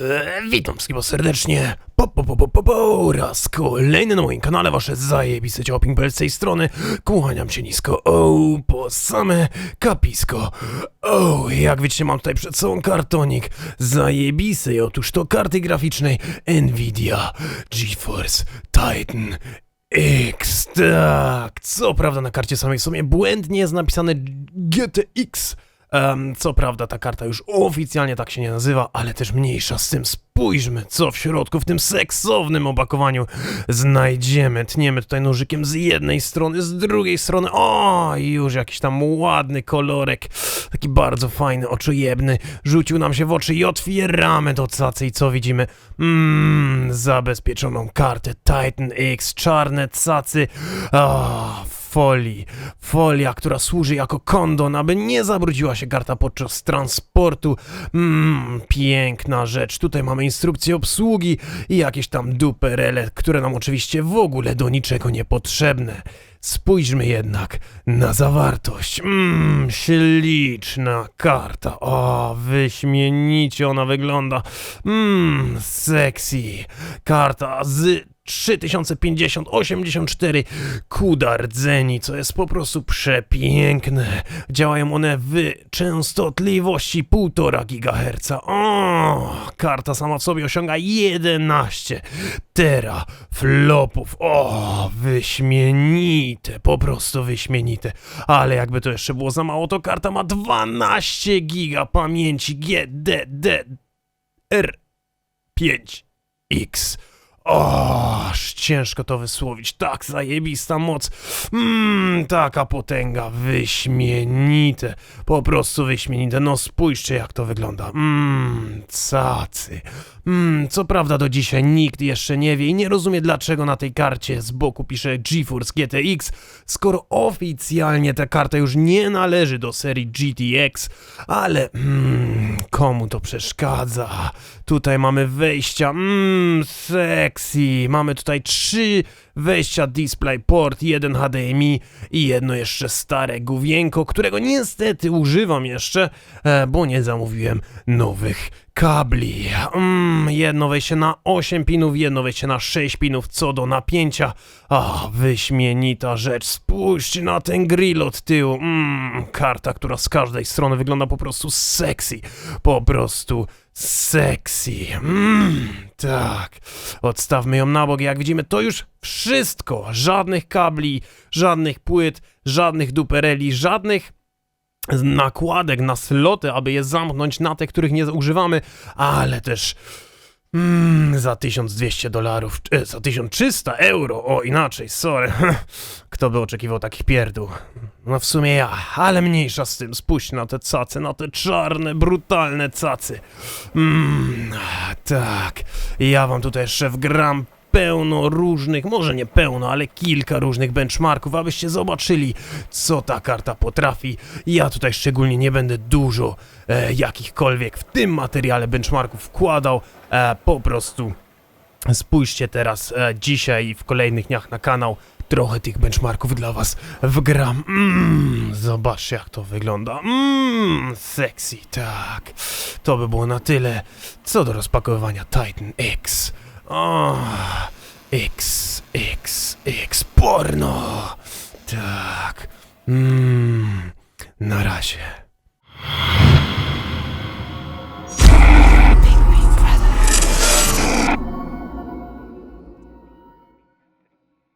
E, witam wszystkich serdecznie. Po, po, po, po, po, po, raz kolejny na moim kanale, wasze zajebiste ciałoping z tej strony. Kłaniam się nisko, o, po same kapisko. O, jak widzicie mam tutaj przed sobą kartonik zajebisty. Otóż to karty graficznej Nvidia GeForce Titan X, tak. Co prawda na karcie samej sobie błędnie jest napisane GTX. Co prawda ta karta już oficjalnie tak się nie nazywa, ale też mniejsza z tym. Spójrzmy, co w środku, w tym seksownym opakowaniu znajdziemy. Tniemy tutaj nożykiem z jednej strony, z drugiej strony. O, już jakiś tam ładny kolorek. Taki bardzo fajny, oczojebny. Rzucił nam się w oczy i otwieramy do cacy i co widzimy? Mmm, zabezpieczoną kartę Titan X, czarne cacy. Ah, folii. Folia, która służy jako kondon, aby nie zabrudziła się karta podczas transportu. Mmm, piękna rzecz. Tutaj mamy instrukcję obsługi i jakieś tam duperele, które nam oczywiście w ogóle do niczego niepotrzebne. Spójrzmy jednak na zawartość. Mmm, śliczna karta. O, wyśmienicie ona wygląda. Mmm, sexy. Karta z 3050-84 kuda rdzeni, co jest po prostu przepiękne. Działają one w częstotliwości 1,5 GHz. O, karta sama w sobie osiąga 11 teraflopów. O, wyśmienite, po prostu wyśmienite. Ale jakby to jeszcze było za mało, to karta ma 12 giga pamięci GDDR5X. O, ciężko to wysłowić. Tak, zajebista moc. Mmm, taka potęga. Wyśmienite. Po prostu wyśmienite. No spójrzcie, jak to wygląda. Mmm, cacy. Mmm, co prawda do dzisiaj nikt jeszcze nie wie i nie rozumie, dlaczego na tej karcie z boku pisze GeForce GTX, skoro oficjalnie ta karta już nie należy do serii GTX, ale mm, komu to przeszkadza? Tutaj mamy wejścia, mmm, sexy. Mamy tutaj trzy wejścia DisplayPort, jeden HDMI i jedno jeszcze stare główienko, którego niestety używam jeszcze, e, bo nie zamówiłem nowych kabli. Mm, jedno wejście na 8 pinów, jedno wejście na 6 pinów co do napięcia. A, wyśmienita rzecz. Spójrzcie na ten grill od tyłu. Mm, karta, która z każdej strony wygląda po prostu sexy. Po prostu sexy. Mm, tak. Odstawmy ją na bok. Jak widzimy, to już wszystko. Żadnych kabli, żadnych płyt, żadnych dupereli, żadnych nakładek na sloty, aby je zamknąć na te, których nie używamy, ale też mm, za 1200 dolarów, e, za 1300 euro, o inaczej, sorry, kto by oczekiwał takich pierdół? No w sumie ja, ale mniejsza z tym, spójrz na te cacy, na te czarne, brutalne cacy. Mmm, tak, ja wam tutaj jeszcze wgram pełno różnych, może nie pełno, ale kilka różnych benchmarków, abyście zobaczyli, co ta karta potrafi. Ja tutaj szczególnie nie będę dużo e, jakichkolwiek w tym materiale benchmarków wkładał, e, po prostu spójrzcie teraz e, dzisiaj i w kolejnych dniach na kanał. Trochę tych benchmarków dla was wgram. Mmm, zobaczcie jak to wygląda. Mmm, sexy, tak. To by było na tyle. Co do rozpakowywania Titan X. O, X, X, X, porno. Tak. Mmm, na razie.